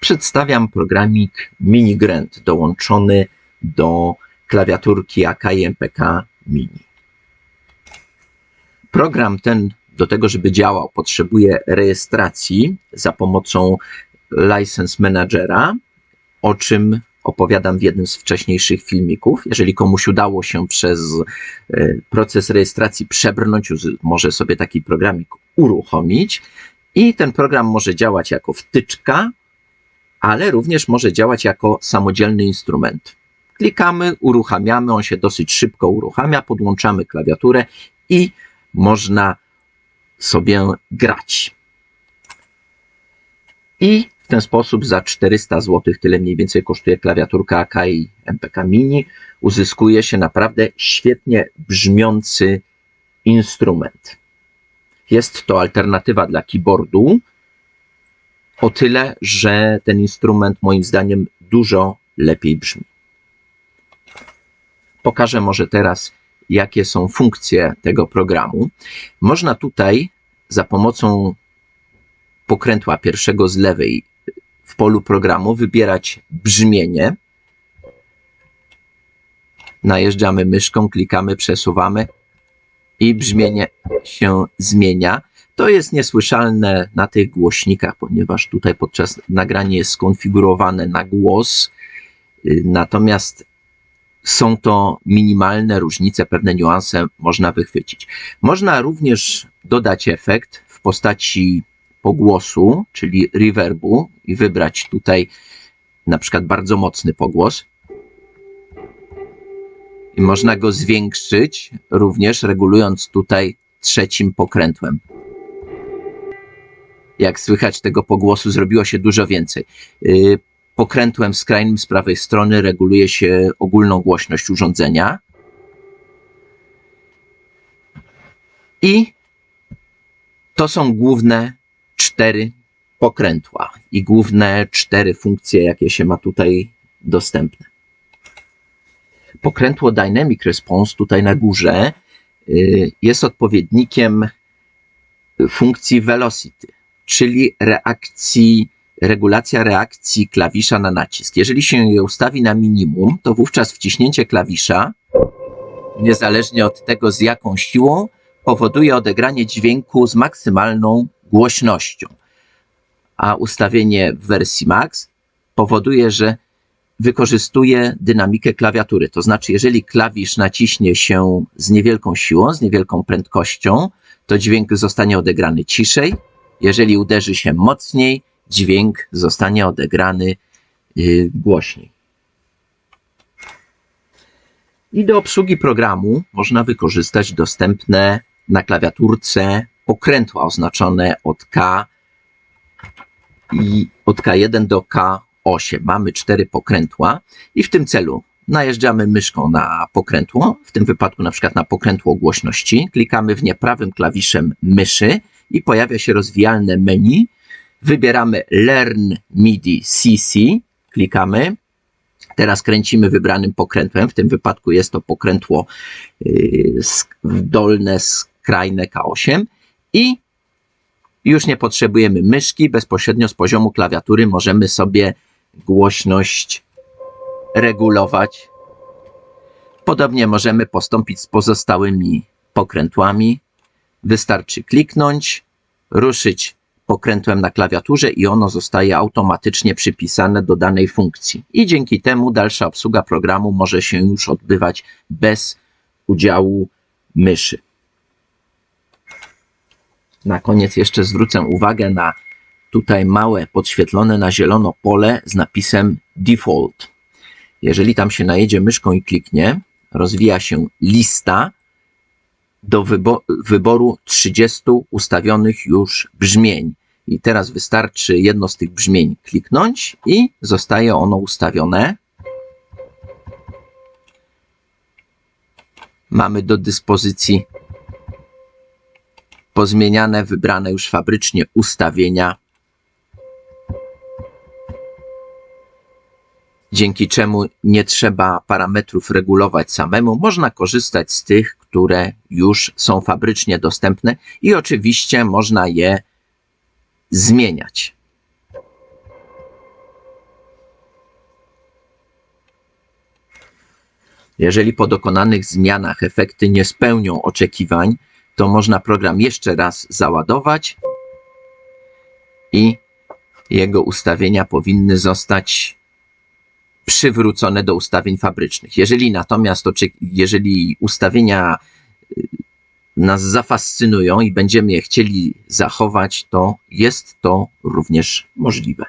Przedstawiam programik MiniGrand dołączony do klawiaturki Akai MPK Mini. Program ten do tego, żeby działał, potrzebuje rejestracji za pomocą License Managera, o czym opowiadam w jednym z wcześniejszych filmików. Jeżeli komuś udało się przez e, proces rejestracji przebrnąć, może sobie taki programik uruchomić i ten program może działać jako wtyczka, ale również może działać jako samodzielny instrument. Klikamy, uruchamiamy, on się dosyć szybko uruchamia, podłączamy klawiaturę i można sobie grać. I w ten sposób za 400 zł, tyle mniej więcej kosztuje klawiaturka Akai MPK Mini, uzyskuje się naprawdę świetnie brzmiący instrument. Jest to alternatywa dla keyboardu, o tyle, że ten instrument moim zdaniem dużo lepiej brzmi. Pokażę może teraz, jakie są funkcje tego programu. Można tutaj za pomocą pokrętła pierwszego z lewej w polu programu wybierać brzmienie. Najeżdżamy myszką, klikamy, przesuwamy i brzmienie się zmienia. To jest niesłyszalne na tych głośnikach, ponieważ tutaj podczas nagrania jest skonfigurowane na głos. Y, Natomiast są to minimalne różnice, pewne niuanse można wychwycić. Można również dodać efekt w postaci pogłosu, czyli reverbu i wybrać tutaj na przykład bardzo mocny pogłos. I można go zwiększyć również regulując tutaj trzecim pokrętłem. Jak słychać tego pogłosu zrobiło się dużo więcej. Yy, Pokrętłem skrajnym z prawej strony reguluje się ogólną głośność urządzenia. I to są główne cztery pokrętła i główne cztery funkcje, jakie się ma tutaj dostępne. Pokrętło Dynamic Response tutaj na górze y, jest odpowiednikiem funkcji Velocity, czyli reakcji regulacja reakcji klawisza na nacisk. Jeżeli się je ustawi na minimum, to wówczas wciśnięcie klawisza, niezależnie od tego z jaką siłą, powoduje odegranie dźwięku z maksymalną głośnością. A ustawienie w wersji max powoduje, że wykorzystuje dynamikę klawiatury. To znaczy, jeżeli klawisz naciśnie się z niewielką siłą, z niewielką prędkością, to dźwięk zostanie odegrany ciszej. Jeżeli uderzy się mocniej, dźwięk zostanie odegrany yy, głośniej. I do obsługi programu można wykorzystać dostępne na klawiaturce pokrętła oznaczone od K i od K1 do K8. Mamy cztery pokrętła i w tym celu najeżdżamy myszką na pokrętło, w tym wypadku na przykład na pokrętło głośności, klikamy w nie prawym klawiszem myszy i pojawia się rozwijalne menu, wybieramy Learn MIDI CC, klikamy. Teraz kręcimy wybranym pokrętłem. W tym wypadku jest to pokrętło yy, dolne, skrajne K8 i już nie potrzebujemy myszki. Bezpośrednio z poziomu klawiatury możemy sobie głośność regulować. Podobnie możemy postąpić z pozostałymi pokrętłami. Wystarczy kliknąć, ruszyć pokrętłem na klawiaturze i ono zostaje automatycznie przypisane do danej funkcji. I dzięki temu dalsza obsługa programu może się już odbywać bez udziału myszy. Na koniec jeszcze zwrócę uwagę na tutaj małe podświetlone na zielono pole z napisem default. Jeżeli tam się najedzie myszką i kliknie, rozwija się lista do wybo- wyboru 30 ustawionych już brzmień. I teraz wystarczy jedno z tych brzmień kliknąć i zostaje ono ustawione. Mamy do dyspozycji pozmieniane, wybrane już fabrycznie ustawienia, dzięki czemu nie trzeba parametrów regulować samemu. Można korzystać z tych, które już są fabrycznie dostępne i oczywiście można je zmieniać. Jeżeli po dokonanych zmianach efekty nie spełnią oczekiwań, to można program jeszcze raz załadować i jego ustawienia powinny zostać przywrócone do ustawień fabrycznych. Jeżeli natomiast jeżeli ustawienia y, nas zafascynują i będziemy je chcieli zachować, to jest to również możliwe.